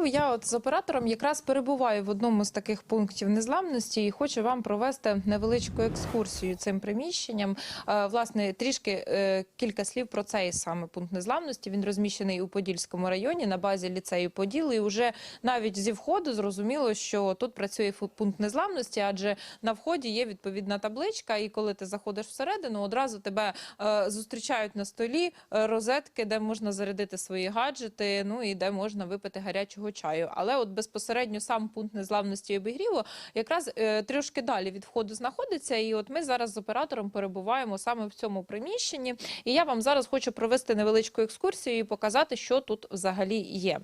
обігріву. Я от з оператором якраз перебуваю в одному з таких пунктів незламності і хочу вам провести невеличку екскурсію цим приміщенням. Е, Власне, трішки е, кілька слів про цей саме пункт незламності. Він розміщений у Подільському районі на базі ліцею Поділ. І вже навіть зі входу зрозуміло, що тут працює пункт незламності, адже на вході є відповідна табличка. І коли ти заходиш всередину, одразу тебе е, зустрічають на столі розетки, де можна зарядити свої гаджети, ну і де можна випити гарячого чаю. Але от безпосередньо сам пункт незламності обігріву якраз е, трішки далі від входу знаходиться. І от ми зараз з оператором перебуваємо саме в цьому приміщенні. І я вам зараз хочу провести невеличку екскурсію і показати, що тут взагалі є.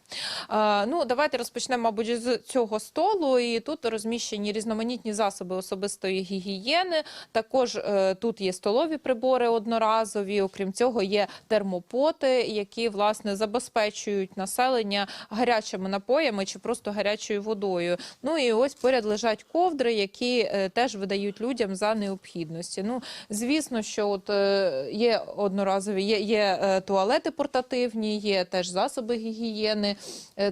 Ну, давайте розпочнемо, мабуть, з цього столу. І тут розміщені різноманітні засоби особистої гігієни. Також е, тут є столові прибори одноразові. Окрім цього, є термопоти, які власне забезпечують населення гарячими напоями чи просто гарячою водою. Ну і ось поряд лежать ковдри, які е, теж видають людям за необхідності. Ну, звісно, що от е, є одноразові, є, є е, туалети портативні, є теж засоби гігієни.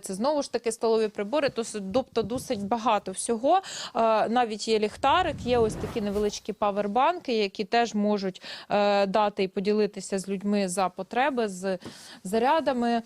Це знову ж таки столові прибори. Тобто досить багато всього. Навіть є ліхтарик, є ось такі невеличкі павербанки, які теж можуть дати і поділитися з людьми за потреби, з зарядами.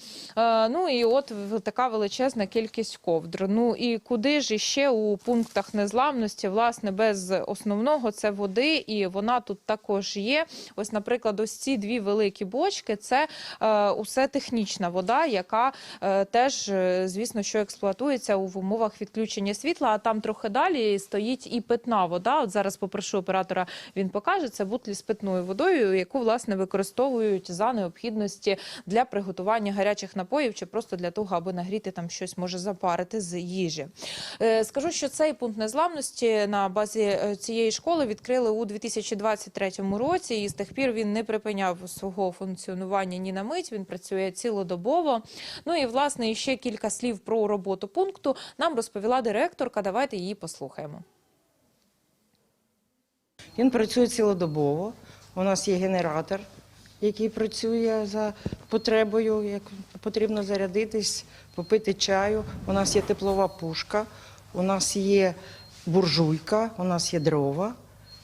Ну і от така величезна кількість ковдр. Ну і куди ж іще у пунктах незламності, власне, без основного це води, і вона тут також є. Ось, наприклад, ось ці дві великі бочки це е, усе технічна вода, яка е, теж, е, звісно, що експлуатується у умовах відключення світла. А там трохи далі стоїть і питна вода. От зараз попрошу оператора, він покаже це бутлі з питною водою, яку власне використовують за необхідності для приготування гарячих напоїв чи просто для того, аби нагріти там щось може запарити з їжі. Е, Скажу, що цей пункт незламності на базі е, цієї школи відкрили у 2023 році, і з тих пір він не припиняв свого функціонування ні на мить. Він працює цілодобово. Ну і власне ще кілька слів про роботу пункту нам розповіла директорка. Давайте її послухаємо. Він працює цілодобово. У нас є генератор, який працює за потребою, як потрібно зарядитись, попити чаю. У нас є теплова пушка, у нас є буржуйка, у нас є дрова.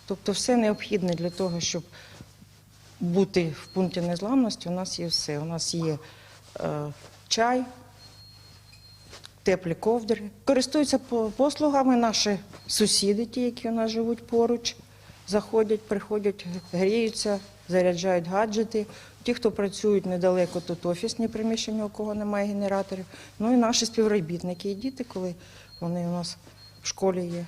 Тобто все необхідне для того, щоб бути в пункті незламності, у нас є все. У нас є е, чай, теплі ковдри. Користуються послугами наші сусіди, ті, які у нас живуть поруч, заходять, приходять, гріються, заряджають гаджети. Ті, хто працюють недалеко, тут офісні приміщення, у кого немає генераторів. Ну і наші співробітники і діти, коли вони у нас в школі є.